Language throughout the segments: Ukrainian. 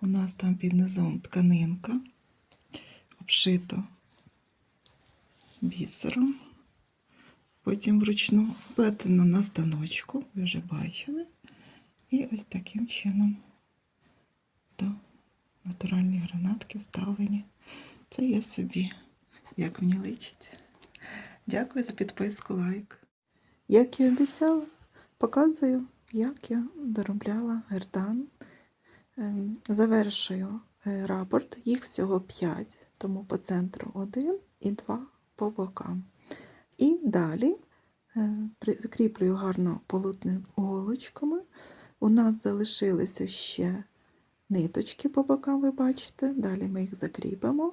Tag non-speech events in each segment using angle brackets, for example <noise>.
У нас там під низом тканинка, обшито бісером. Потім вручну плетено на станочку, ви вже бачили. І ось таким чином до натуральні гранатки вставлені. Це я собі, як мені личить. Дякую за підписку, лайк. Як і обіцяла, показую, як я доробляла гердан. Ем, Завершую е, рапорт. Їх всього 5, тому по центру 1 і 2 по бокам. І далі е, закріплюю гарно полотним голочками. У нас залишилися ще ниточки по бокам, ви бачите. Далі ми їх закріпимо.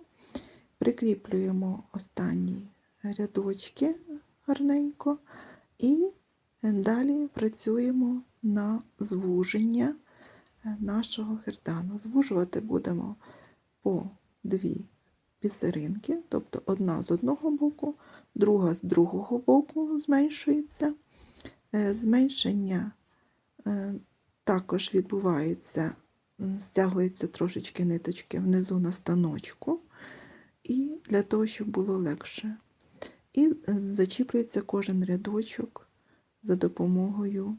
Прикріплюємо останні рядочки гарненько. І е, далі працюємо на звуження нашого гердану. Звужувати будемо по дві бісеринки, тобто одна з одного боку, друга з другого боку зменшується. Е, Зменшення е, також відбувається, м, стягується трошечки ниточки внизу на станочку, і для того, щоб було легше. І е, зачіплюється кожен рядочок за допомогою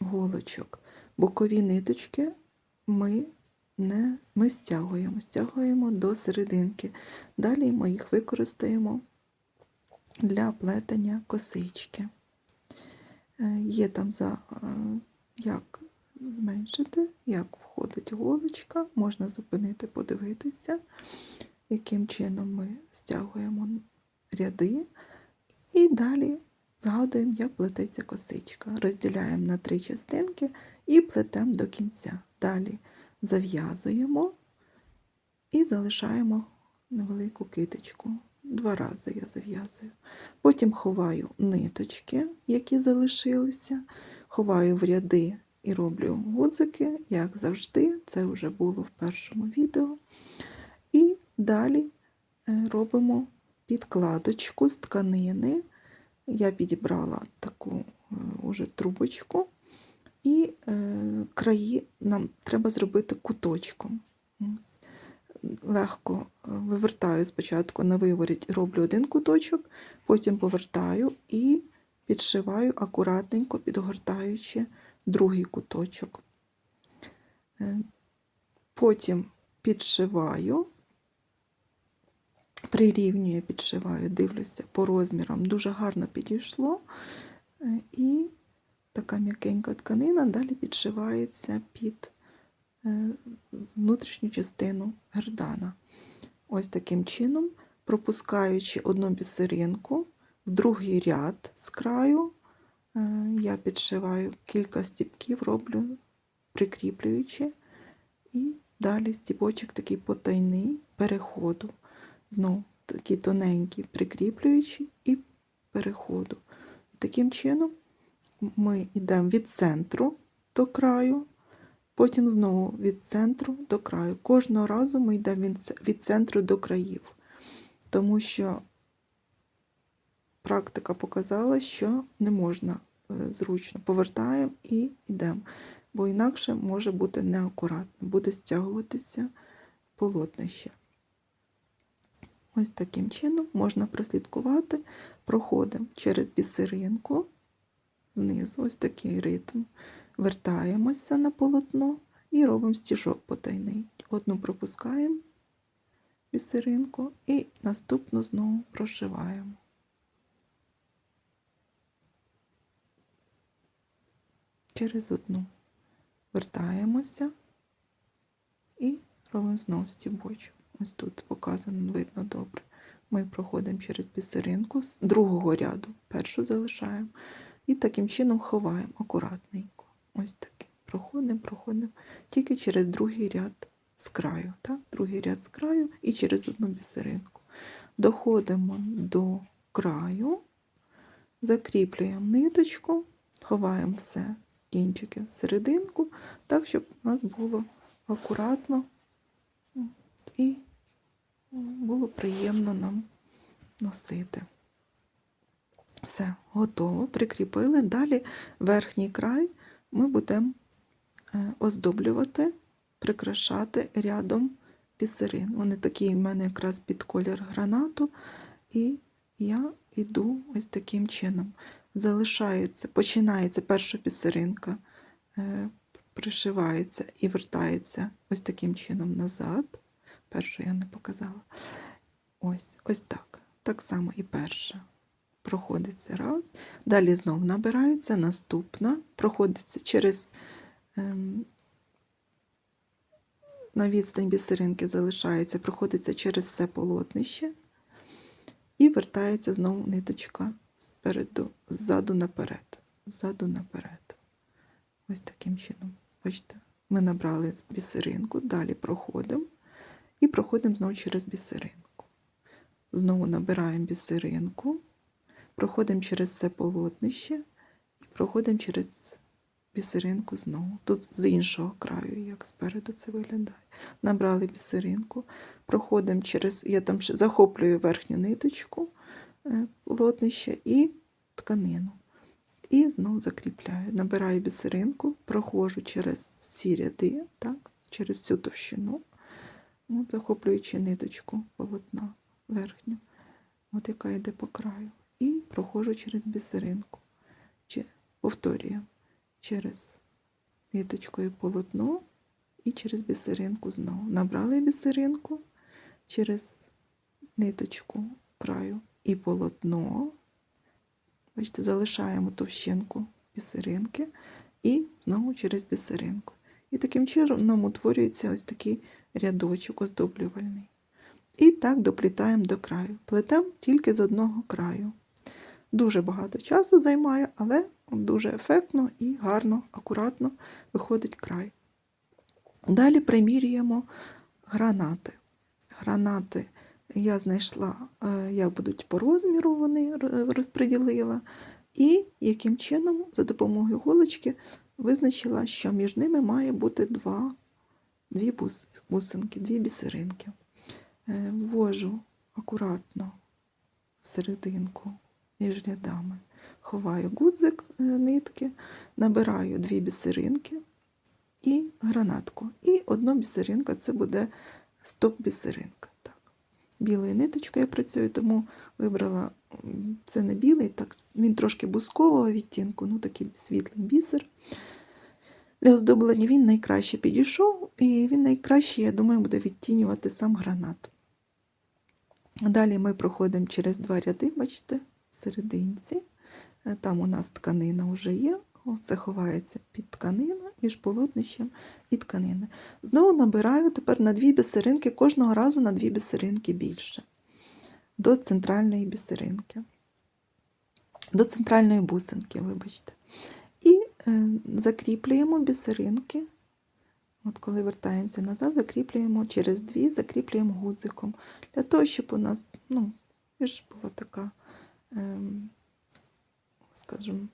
голочок. Бокові ниточки ми не ми стягуємо, стягуємо до серединки. Далі ми їх використаємо для плетення косички. Е, Є там за е, як зменшити, як входить голочка, можна зупинити, подивитися, яким чином ми стягуємо ряди. І далі згадуємо, як плететься косичка. Розділяємо на три частинки і плетемо до кінця. Далі зав'язуємо і залишаємо невелику китичку. Два рази я зав'язую. Потім ховаю ниточки, які залишилися, ховаю в ряди і роблю гудзики, як завжди. Це вже було в першому відео. І далі е, робимо підкладочку з тканини. Я підібрала таку е, уже трубочку, і е, краї нам треба зробити куточком. Легко е, вивертаю спочатку на виворіт, роблю один куточок, потім повертаю і підшиваю акуратненько, підгортаючи другий куточок. Е, Потім підшиваю, прирівнюю, підшиваю, дивлюся по розмірам. Дуже гарно підійшло. Е, І така м'якенька тканина далі підшивається під е, внутрішню частину гердана. Ось таким чином, пропускаючи одну бісеринку в другий ряд з краю, е, я підшиваю кілька стіпків, роблю прикріплюючи, і далі стібочок такий потайний переходу. Знову такі тоненькі прикріплюючи і переходу. І таким чином ми йдемо від центру до краю, потім знову від центру до краю. Кожного разу ми йдемо від центру до країв, тому що практика показала, що не можна е, зручно. Повертаємо і йдемо, бо інакше може бути неакуратно, буде стягуватися полотнище. Ось таким чином можна прослідкувати, проходимо через бісеринку знизу, ось такий ритм. Вертаємося на полотно і робимо стіжок потайний. Одну пропускаємо бісеринку і наступну знову прошиваємо. Через одну вертаємося і робимо знову стібочок. Ось тут показано, видно добре. Ми проходимо через бісеринку з другого ряду, першу залишаємо. І таким чином ховаємо акуратненько. Ось таким. Проходимо, проходимо тільки через другий ряд з краю. Так? Другий ряд з краю і через одну бісеринку. Доходимо до краю, закріплюємо ниточку, ховаємо все, кінчики в серединку, так, щоб у нас було акуратно і було приємно нам носити. Все, готово, прикріпили. Далі верхній край ми будемо е, оздоблювати прикрашати рядом бісерин. Вони такі в мене якраз під колір гранату. І я йду ось таким чином. Залишається, починається перша бісеринка, е, пришивається і вертається ось таким чином назад. Першу я не показала. Ось, ось так. Так само і перша. Проходиться раз. Далі знов набирається, наступна, проходиться через ем, на відстань бісеринки залишається, проходиться через все полотнище і вертається знову ниточка спереду, ззаду наперед. Ззаду наперед. Ось таким чином. Бачите, ми набрали бісеринку, далі проходимо і проходимо знову через бісеринку. Знову набираємо бісеринку, проходимо через все полотнище і проходимо через бісеринку знову. Тут з іншого краю, як спереду це виглядає. Набрали бісеринку, проходимо через, я там захоплюю верхню ниточку е, полотнище і тканину. І знову закріпляю. Набираю бісеринку, проходжу через всі ряди, так, через всю товщину, от, захоплюючи ниточку полотна верхню, от яка йде по краю. Проходжу через бісеринку. Чи, повторюю, через ниточкою полотно і через бісеринку знову. Набрали бісеринку через ниточку краю і полотно. Бачите, залишаємо товщинку бісеринки і знову через бісеринку. І таким чином утворюється ось такий рядочок оздоблювальний. І так доплітаємо до краю. Плетемо тільки з одного краю. Дуже багато часу займає, але дуже ефектно і гарно, акуратно виходить край. Далі примірюємо гранати. Гранати я знайшла, е, як будуть по розміру, вони розподілила, і яким чином за допомогою голочки визначила, що між ними має бути два, дві бус, бусинки, дві бісеринки. Е, Ввожу акуратно в серединку між рядами, ховаю гудзик е, нитки, набираю дві бісеринки і гранатку. І одна бісеринка це буде стоп-бісеринка. Білою ниточкою я працюю, тому вибрала це не білий, так, він трошки бускового відтінку, ну такий світлий бісер. Для оздоблення він найкраще підійшов, і він найкраще, я думаю, буде відтінювати сам гранат. Далі ми проходимо через два ряди, бачите, серединці. Е, Там у нас тканина вже є. Це ховається під тканину між полотнищем і тканиною. Знову набираю тепер на дві бісеринки, кожного разу на дві бісеринки більше. До центральної бісеринки. До центральної бусинки, вибачте. І е, закріплюємо бісеринки. От коли вертаємося назад, закріплюємо через дві, закріплюємо гудзиком. Для того, щоб у нас, ну, ж була така, скажімо,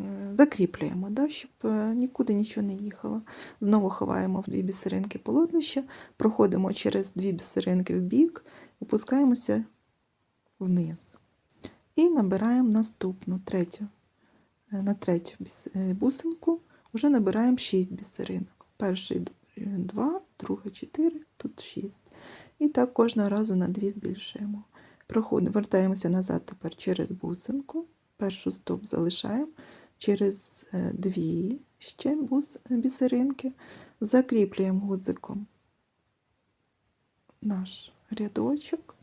е, закріплюємо, да, щоб е, нікуди нічого не їхало. Знову ховаємо в дві бісеринки полотнища, проходимо через дві бісеринки в бік, опускаємося вниз. І набираємо наступну, третю. Е, На третю бусинку вже набираємо 6 бісеринок. Перший д- е, два, другий 4, тут 6. І так кожного разу на 2 збільшуємо. Проходимо, вертаємося назад тепер через бусинку. Першу стоп залишаємо через е, дві ще бус, бісеринки. Закріплюємо гудзиком наш рядочок,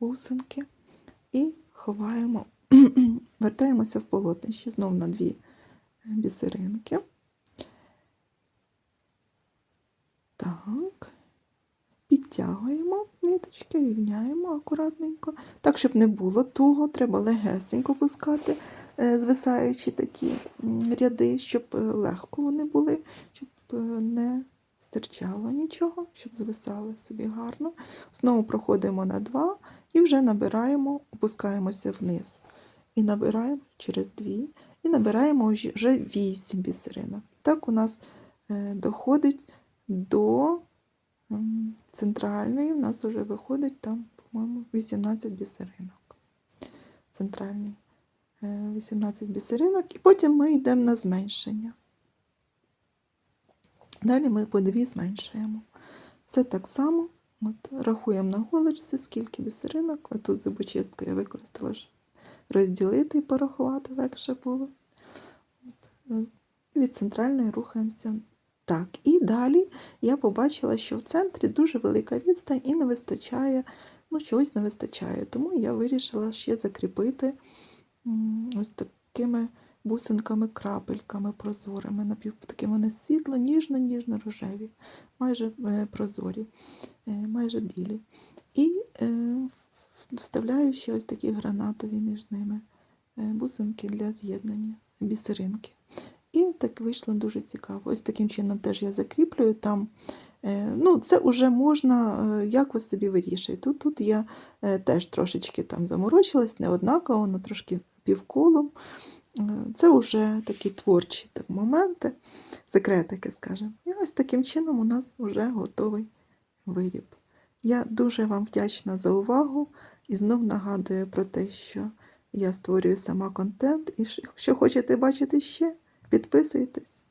бусинки і ховаємо, <clears throat> вертаємося в полотнище знову на дві бісеринки. Так. Підтягуємо ниточки, рівняємо акуратненько. Так, щоб не було туго, треба легесенько пускати, е, звисаючи такі ряди, щоб е, легко вони були, щоб е, не стирчало нічого, щоб звисали собі гарно. Знову проходимо на два і вже набираємо, опускаємося вниз. І набираємо через дві, і набираємо вже- вісім бісеринок. Так у нас доходить до м, центральної, у нас вже виходить там, по-моєму, 18 бісеринок. Центральний е, 18 бісеринок, і потім ми йдемо на зменшення. Далі ми по дві зменшуємо. Це так само. От, рахуємо на голочці, скільки бісеринок. Ось Тут зубочистку я використала, щоб розділити і порахувати легше було. От, е, від центральної рухаємося так. І далі я побачила, що в центрі дуже велика відстань і не вистачає, ну, чогось не вистачає. Тому я вирішила ще закріпити ось такими бусинками-крапельками прозорими. Напів, такі вони світло, ніжно, ніжно рожеві, майже е, прозорі, е, майже білі. І е, вставляю ще ось такі гранатові між ними бусинки для з'єднання, бісеринки. І так вийшло дуже цікаво. Ось таким чином теж я закріплюю там. е, Ну, це вже можна, е, як ви собі вирішуєте. Тут, тут я е, теж трошечки там заморочилась, не однаково, воно трошки півколом. Це вже такі творчі так, моменти, секретики, скажімо. І ось таким чином у нас вже готовий виріб. Я дуже вам вдячна за увагу і знов нагадую про те, що я створюю сама контент. І якщо хочете бачити ще, підписуйтесь.